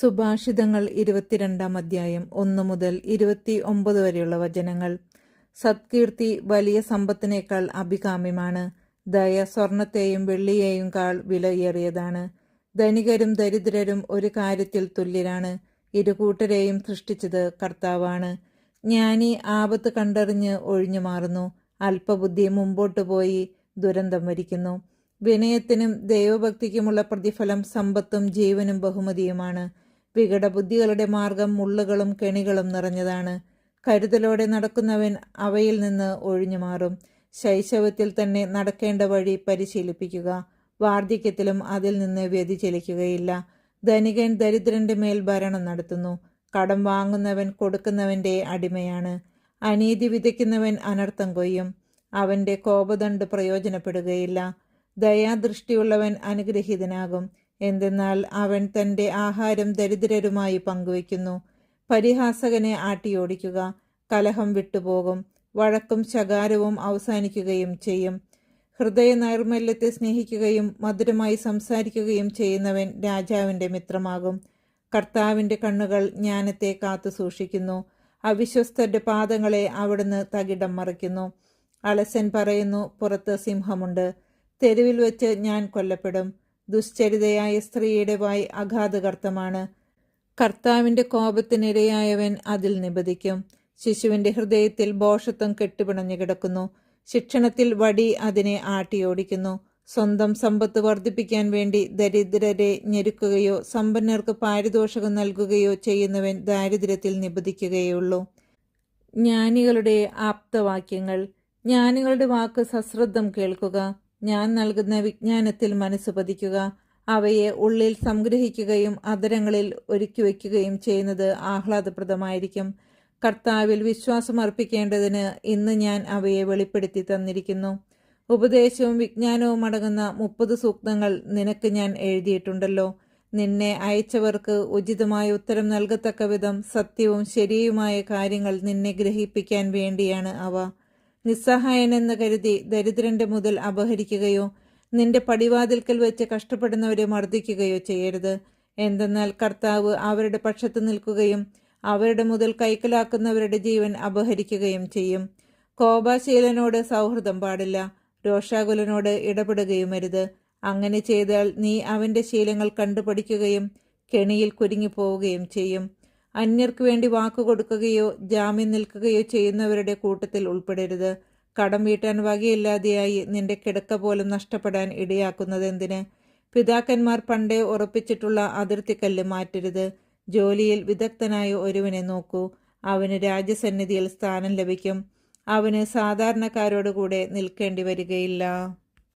സുഭാഷിതങ്ങൾ ഇരുപത്തിരണ്ടാം അധ്യായം ഒന്ന് മുതൽ ഇരുപത്തി ഒമ്പത് വരെയുള്ള വചനങ്ങൾ. സത്കീർത്തി വലിയ സമ്പത്തിനേക്കാൾ അഭികാമ്യമാണ്. ദയ സ്വർണത്തെയും വെള്ളിയെയും കാൾ വിലയേറിയതാണ്. ധനികരും ദരിദ്രരും ഒരു കാര്യത്തിൽ തുല്യരാണ്. ഇരുകൂട്ടരെയും സൃഷ്ടിച്ചത് കർത്താവാണ്. ജ്ഞാനി ആപത്ത് കണ്ടറിഞ്ഞ് ഒഴിഞ്ഞു മാറുന്നു. അല്പബുദ്ധി മുമ്പോട്ട് പോയി ദുരന്തം വരിക്കുന്നു. വിനയത്തിനും ദൈവഭക്തിക്കുമുള്ള പ്രതിഫലം സമ്പത്തും ജീവനും ബഹുമതിയുമാണ്. വികടബുദ്ധികളുടെ മാർഗം മുള്ളുകളും കെണികളും നിറഞ്ഞതാണ്. കരുതലോടെ നടക്കുന്നവൻ അവയിൽ നിന്ന് ഒഴിഞ്ഞു മാറും. ശൈശവത്തിൽ തന്നെ നടക്കേണ്ട വഴി പരിശീലിപ്പിക്കുക. വാർദ്ധക്യത്തിലും അതിൽ നിന്ന് വ്യതിചലിക്കുകയില്ല. ധനികൻ ദരിദ്രന്റെ മേൽ ഭരണം നടത്തുന്നു. കടം വാങ്ങുന്നവൻ കൊടുക്കുന്നവന്റെ അടിമയാണ്. അനീതി വിതയ്ക്കുന്നവൻ അനർത്ഥം കൊയ്യും. അവന്റെ കോപദണ്ട് പ്രയോജനപ്പെടുകയില്ല. ദയാദൃഷ്ടിയുള്ളവൻ അനുഗ്രഹീതനാകും. എന്തെന്നാൽ അവൻ തന്റെ ആഹാരം ദരിദ്രരുമായി പങ്കുവയ്ക്കുന്നു. പരിഹാസകനെ ആട്ടിയോടിക്കുക. കലഹം വിട്ടുപോകും. വഴക്കും ശകാരവും അവസാനിക്കുകയും ചെയ്യും. ഹൃദയ നൈർമല്യത്തെ സ്നേഹിക്കുകയും മധുരമായി സംസാരിക്കുകയും ചെയ്യുന്നവൻ രാജാവിന്റെ മിത്രമാകും. കർത്താവിന്റെ കണ്ണുകൾ ജ്ഞാനത്തെ കാത്തു സൂക്ഷിക്കുന്നു. അവിശ്വസ്തരുടെ പാദങ്ങളെ അവിടുന്ന് തകിടം മറിക്കുന്നു. അലസൻ പറയുന്നു പുറത്ത് സിംഹമുണ്ട്. തെരുവിൽ വെച്ച് ഞാൻ കൊല്ലപ്പെടും. ദുശ്ചരിതയായ സ്ത്രീയുടെ വായി അഗാധകർത്തമാണ്. കർത്താവിന്റെ കോപത്തിനിരയായവൻ അതിൽ നിബദിക്കും ശിശുവിന്റെ ഹൃദയത്തിൽ ബോഷത്വം കെട്ടുപിണഞ്ഞു കിടക്കുന്നു. ശിക്ഷണത്തിൽ വടി അതിനെ ആട്ടിയോടിക്കുന്നു സ്വന്തം സമ്പത്ത് വർദ്ധിപ്പിക്കാൻ വേണ്ടി ദരിദ്രരെ ഞെരുക്കുകയോ സമ്പന്നർക്ക് പാരിതോഷികം നൽകുകയോ ചെയ്യുന്നവൻ ദാരിദ്ര്യത്തിൽ നിബദിക്കുകയുള്ളൂ ജ്ഞാനികളുടെ ആപ്തവാക്യങ്ങൾ. ജ്ഞാനികളുടെ വാക്ക് സശ്രദ്ധം കേൾക്കുക. ഞാൻ നൽകുന്ന വിജ്ഞാനത്തിൽ മനസ്സ് പതിക്കുക അവയെ ഉള്ളിൽ സംഗ്രഹിക്കുകയും അതരങ്ങളിൽ ഒരുക്കി വയ്ക്കുകയും ചെയ്യുന്നത് ആഹ്ലാദപ്രദമായിരിക്കും. കർത്താവിൽ വിശ്വാസമർപ്പിക്കേണ്ടതിന് ഇന്ന് ഞാൻ അവയെ വെളിപ്പെടുത്തി തന്നിരിക്കുന്നു. ഉപദേശവും വിജ്ഞാനവും അടങ്ങുന്ന മുപ്പത് സൂക്തങ്ങൾ നിനക്ക് ഞാൻ എഴുതിയിട്ടുണ്ടല്ലോ. നിന്നെ അയച്ചവർക്ക് ഉചിതമായ ഉത്തരം നൽകത്തക്ക വിധം സത്യവും ശരിയുമായ കാര്യങ്ങൾ നിന്നെ ഗ്രഹിപ്പിക്കാൻ വേണ്ടിയാണ് അവ. നിസ്സഹായനെന്ന് കരുതി ദരിദ്രന്റെ മുതൽ അപഹരിക്കുകയോ നിന്റെ പടിവാതിൽക്കൽ വെച്ച് കഷ്ടപ്പെടുന്നവരെ മർദ്ദിക്കുകയോ ചെയ്യരുത്. എന്തെന്നാൽ കർത്താവ് അവരുടെ പക്ഷത്ത് നിൽക്കുകയും അവരുടെ മുതൽ കൈക്കലാക്കുന്നവരുടെ ജീവൻ അപഹരിക്കുകയും ചെയ്യും. കോപാശീലനോട് സൗഹൃദം പാടില്ല. രോഷാകുലനോട് ഇടപെടുകയുമരുത് അങ്ങനെ ചെയ്താൽ നീ അവന്റെ ശീലങ്ങൾ കണ്ടുപഠിക്കുകയും കെണിയിൽ കുരുങ്ങിപ്പോവുകയും ചെയ്യും. അന്യർക്ക് വേണ്ടി വാക്കു കൊടുക്കുകയോ ജാമ്യം നിൽക്കുകയോ ചെയ്യുന്നവരുടെ കൂട്ടത്തിൽ ഉൾപ്പെടരുത്. കടം വീട്ടാൻ വകയില്ലാതെയായി നിന്റെ കിടക്ക പോലും നഷ്ടപ്പെടാൻ ഇടയാക്കുന്നത് എന്തിന്? പിതാക്കന്മാർ പണ്ടേ ഉറപ്പിച്ചിട്ടുള്ള അതിർത്തിക്കല്ല് മാറ്റരുത്. ജോലിയിൽ വിദഗ്ധനായ ഒരുവനെ നോക്കൂ. അവന് രാജ്യസന്നിധിയിൽ സ്ഥാനം ലഭിക്കും. അവന് സാധാരണക്കാരോടുകൂടെ നിൽക്കേണ്ടി വരികയില്ല.